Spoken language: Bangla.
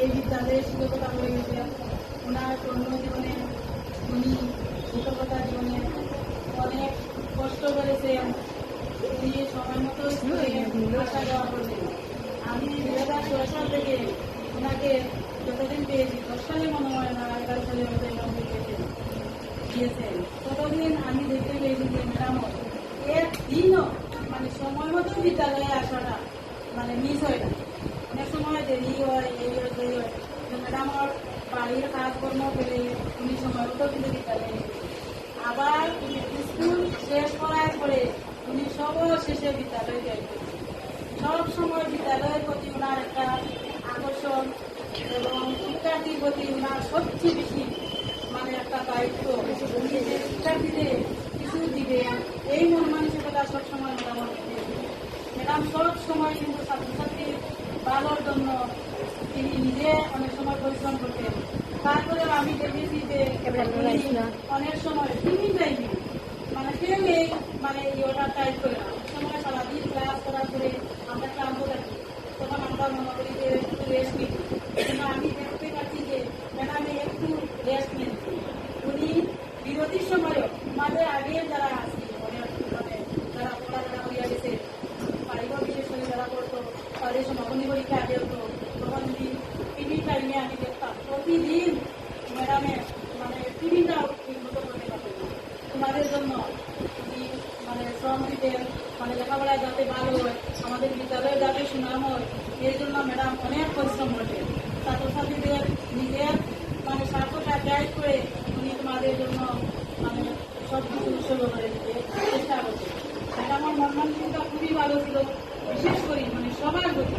এই বিদ্যালয়ে শিক্ষকতা করে গেছে ওনার কর্মজীবনে উনি শিক্ষকতা জীবনে অনেক কষ্ট করেছেন। উনি সময় মতো আসা যাওয়া করতেন আমি দুই হাজার ছয় সাল থেকে ওনাকে যতদিন পেয়েছি, দশ সালে মনে হয় না এগারো সালে মতো পেয়েছেন, দিয়েছেন। ততদিন আমি দেখতে পেয়েছি যে ম্যাডামও একদিনও মানে সময় মতো বিদ্যালয়ে আসাটা মানে মিস হয় না। দেরি হয় এই হয় সেই হয় কিন্তু ম্যাডাম আমার বাড়ির কাজকর্ম ফেলে উনি সময় মতো কিন্তু এসেছেন। আবার স্কুল শেষ করার পরে উনি সব শেষে বিদ্যালয়ে যাইতেন সব সময় বিদ্যালয়ের প্রতি ওনার একটা আকর্ষণ এবং শিক্ষার্থীর প্রতি ওনার সবচেয়ে বেশি মানে একটা দায়িত্ব উনি যে শিক্ষার্থীদের কিছু দিবে এই মন মানসিকতা সবসময় ম্যাডাম ম্যাডাম সব সময় কিন্তু ছাত্রছাত্রীর ভালোর জন্য তিনি নিজে অনেক সময় পরিশ্রম করতেন। তারপরে আমি দেখেছি যে অনেক সময় তিন টাইমে মানে কেউ এই মানে ইয়েটা টাইপ করে না। সময় সারাদিন ক্লাস করার পরে আমরা ক্লান্ত থাকি। তখন আমরা মনে করি যে একটু রেস্ট নিই। কিন্তু আমি দেখতে পাচ্ছি যে ম্যাডাম একটু রেস্ট নিচ্ছি উনি বিরতির সময়ও আমাদের আগে যারা আছে অনেক মানে যারা পড়ালেখা করিয়া গেছে পারিবারিক বিশেষ করে যারা পড়তো পরীক্ষা আগে হতো তখন উনি টিভি টাইমে আমি দেখতাম। প্রতিদিন ম্যাডামের মানে টিভিটাও ঠিক মতো করতে না তোমাদের জন্য উনি মানে শ্রম দিতেন মানে লেখাপড়ায় যাতে ভালো হয়, আমাদের বিদ্যালয়ে যাতে সুনাম হয় এই জন্য ম্যাডাম অনেক পরিশ্রম করতেন ছাত্রছাত্রীদের নিজের মানে স্বার্থটা ত্যাগ করে উনি তোমাদের জন্য মানে সব কিছু উৎসর্গ করে দিতে চেষ্টা করতেন ম্যাডামের মন মানসিকতা খুবই ভালো ছিল, বিশেষ করে মানে সবার প্রতি।